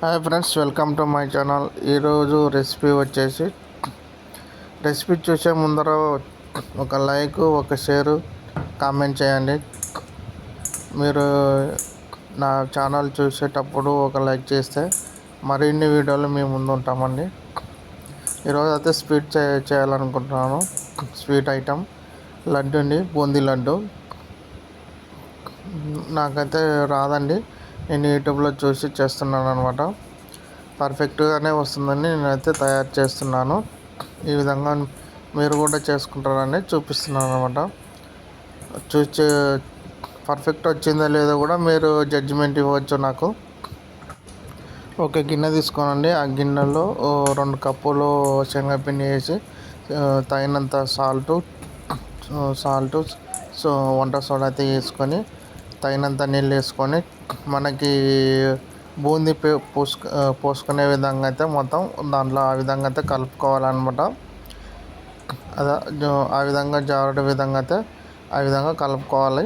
Hi friends welcome to my channel. ఈరోజు recipe వచ్చేసి recipe చూసే ముందర ఒక లైక్ ఒక షేరు కామెంట్ చేయండి. మీరు నా ఛానల్ చూసేటప్పుడు ఒక లైక్ చేస్తే మరిన్ని వీడియోలు మేము ముందు ఉంటామండి. ఈరోజు అయితే స్వీట్ చే చేయాలనుకుంటున్నాను. స్వీట్ ఐటమ్ లడ్డు అండి బూందీ లడ్డు. నాకైతే రాదండి. నేను యూట్యూబ్లో చూసి చేస్తున్నాను అనమాట పర్ఫెక్ట్గానే వస్తుందని నేనైతే తయారు చేస్తున్నాను. ఈ విధంగా మీరు కూడా చేసుకుంటారని చూపిస్తున్నాను అనమాట చూసి పర్ఫెక్ట్ వచ్చిందో లేదో కూడా మీరు జడ్జిమెంట్ ఇవ్వచ్చు నాకు. ఒక గిన్నె తీసుకోనండి. ఆ గిన్నెలో రెండు కప్పులు శనగపిండి వేసి తగినంత సాల్టు సాల్టు సో వంట సోడా అయితే వేసుకొని తగినంత నీళ్ళు వేసుకొని మనకి బూందీ పోసు పోసుకునే విధంగా అయితే మొత్తం దాంట్లో ఆ విధంగా అయితే కలుపుకోవాలన్నమాట. అదే ఆ విధంగా జారుడే విధంగా అయితే ఆ విధంగా కలుపుకోవాలి.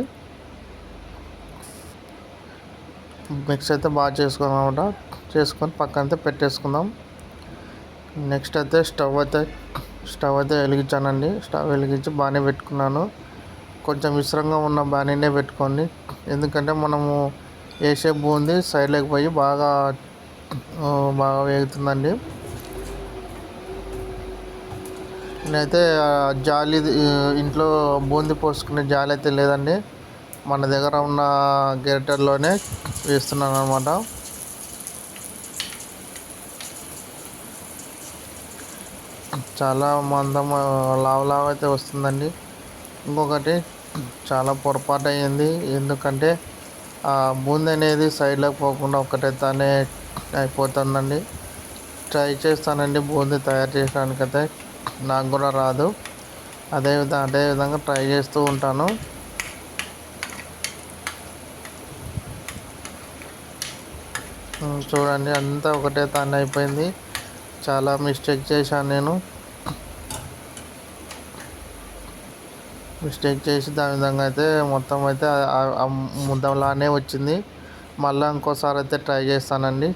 మిక్స్ అయితే బాగా చేసుకున్నామన్నమాట. చేసుకొని పక్కన అయితే పెట్టేసుకుందాం. నెక్స్ట్ అయితే స్టవ్ అయితే స్టవ్ అయితే వెలిగించానండి. స్టవ్ వెలిగించి బాగానే పెట్టుకున్నాను. కొంచెం విసరంగా ఉన్న బాగానే పెట్టుకోండి. ఎందుకంటే మనము వేసే బూంది సైడ్లోకి పోయి బాగా బాగా వేగుతుందండి. నేనైతే జాలి ఇంట్లో బూంది పోసుకునే జాలి అయితే లేదండి. మన దగ్గర ఉన్న గెరటర్లోనే వేస్తున్నాను అనమాట చాలా మందం లావు లావు అయితే వస్తుందండి. ఇంకొకటి చాలా పొరపాటు అయ్యింది ఎందుకంటే ఆ బూందీ అనేది సైడ్లోకి పోకుండా ఒకటే తానే అయిపోతుందండి. ట్రై చేస్తానండి బూందీ తయారు చేయడానికైతే. నాకు కూడా రాదు. అదే విధంగా అదే విధంగా ట్రై చేస్తూ ఉంటాను. చూడండి అంతా ఒకటే తానే అయిపోయింది. చాలా మిస్టేక్ చేశాను నేను. మిస్టేక్ చేసి దాని విధంగా అయితే మొత్తం అయితే ముద్దలానే వచ్చింది. మళ్ళీ ఇంకోసారి అయితే ట్రై చేస్తానండి.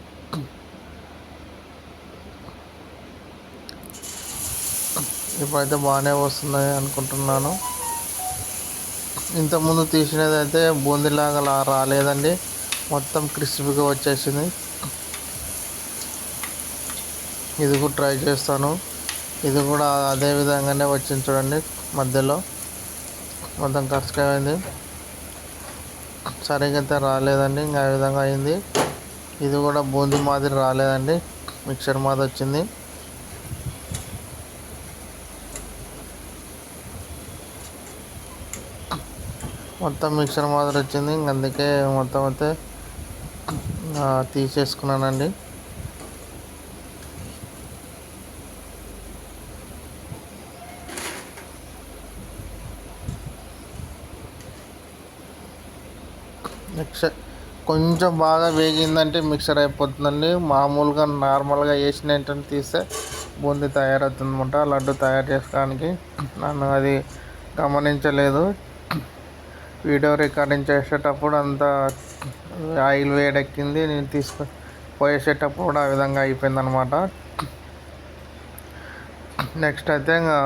ఇప్పుడైతే బాగానే వస్తున్నాయి అనుకుంటున్నాను. ఇంతకుముందు తీసినది అయితే బూందీలాగా రాలేదండి. మొత్తం క్రిస్పీగా వచ్చేసింది. ఇది కూడా ట్రై చేస్తాను. ఇది కూడా అదే విధంగానే వచ్చింది చూడండి మధ్యలో. మొత్తం ఖర్చుకైంది సరిగ్గా అయితే రాలేదండి ఇంకా ఆ విధంగా అయింది. ఇది కూడా బూందీ మాదిరి రాలేదండి మిక్సర్ మాదిరి వచ్చింది. మొత్తం మిక్సర్ మాదిరి వచ్చింది ఇంక అందుకే మొత్తం అయితే తీసేసుకున్నానండి. నెక్స్ట్ కొంచెం బాగా వేగిందంటే మిక్సర్ అయిపోతుందండి. మామూలుగా నార్మల్గా వేసిన వెంటనే తీస్తే బూందీ తయారవుతుందన్నమాట. లడ్డు తయారు చేసుకోవడానికి. నన్ను అది గమనించలేదు. వీడియో రికార్డింగ్ చేసేటప్పుడు అంత ఆయిల్ వేడెక్కింది. నేను తీసుకు పోయేసేటప్పుడు కూడా ఆ విధంగా అయిపోయింది అనమాట నెక్స్ట్ అయితే ఇంకా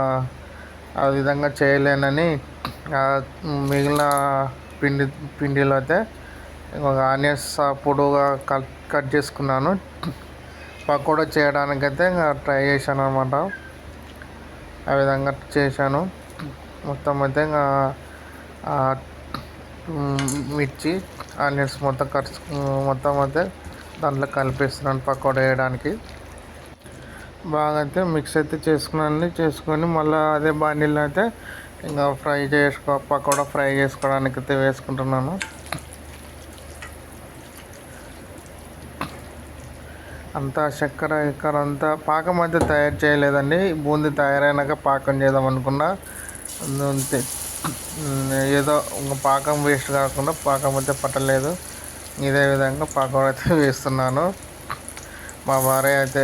ఆ విధంగా చేయలేనని మిగిలిన పిండి పిండిలో అయితే ఒక ఆనియన్స్ పొడుగా కట్ కట్ చేసుకున్నాను. పకోడా చేయడానికైతే ఇంకా ట్రై చేశాను అనమాట ఆ విధంగా చేశాను. మొత్తం అయితే ఇంకా మిర్చి ఆనియన్స్ మొత్తం కట్ మొత్తం అయితే దాంట్లో కలిపేస్తున్నాను పకోడా వేయడానికి బాగా అయితే మిక్స్ అయితే చేసుకున్నాను. చేసుకొని మళ్ళీ అదే బాణీళ్ళు అయితే ఇంకా ఫ్రై చేసుకో పకోడా ఫ్రై చేసుకోవడానికి అయితే వేసుకుంటున్నాను. అంతా చక్కెర ఇక్కడ అంతా పాకం అయితే తయారు చేయలేదండి. బూందీ తయారైనాక పాకం చేద్దాం అనుకున్నా. అంతే. ఏదో పాకం వేస్ట్ కాకుండా పాకం అయితే పట్టలేదు. ఇదే విధంగా పాకం అయితే వేస్తున్నాను. మా భార్య అయితే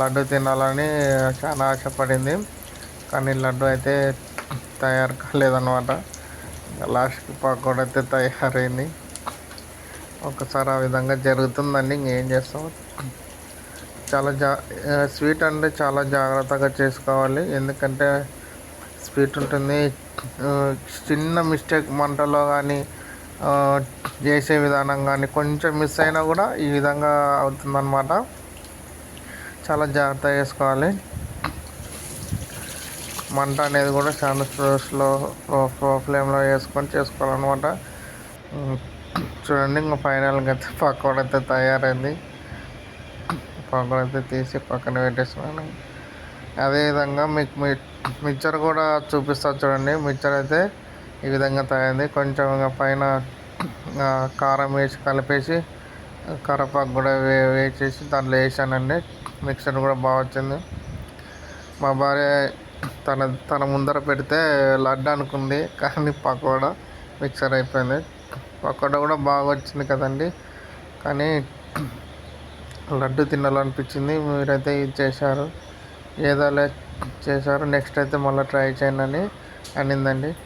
లడ్డు తినాలని చాలా ఆశపడింది. కానీ లడ్డు అయితే తయారు కాలేదన్నమాట. లాస్ట్కి పకోడా అయితే తయారైంది. ఒకసారి ఆ విధంగా జరుగుతుందండి. ఇంకేం చేస్తాం? చాలా జా స్వీట్ అంటే చాలా జాగ్రత్తగా చేసుకోవాలి. ఎందుకంటే స్వీట్ ఉంటుంది. చిన్న మిస్టేక్ మంటలో కానీ చేసే విధానం కానీ కొంచెం మిస్ అయినా కూడా ఈ విధంగా అవుతుందన్నమాట. చాలా జాగ్రత్త చేసుకోవాలి. మంట అనేది కూడా చాలా స్లో స్లో ఫ్లేమ్లో వేసుకొని చేసుకోవాలన్నమాట. చూడండి ఇంకా ఫైనల్గా అయితే పకోడీ అయితే తయారైంది. పకోడీ అయితే తీసి పక్కన పెట్టేసినాను అదేవిధంగా మీకు మీ మిక్చర్ కూడా చూపిస్తా చూడండి. మిక్చర్ అయితే ఈ విధంగా తయారైంది. కొంచెం ఇంకా పైన కారం వేసి కలిపేసి కరపాకు కూడా వే వేసేసి దాంట్లో వేసానండి. మిక్సర్ కూడా బాగా వచ్చింది. మా భార్య తన తన ముందర పెడితే లడ్డు అనుకుంది. కానీ పకోడా మిక్సర్ అయిపోయింది. పకోడా కూడా బాగా వచ్చింది కదండి. కానీ లడ్డు తినాలనిపించింది. మీరైతే ఇది చేశారు. ఏదోలే చేశారు. నెక్స్ట్ అయితే మళ్ళీ ట్రై చేయండి అని అనిందండి.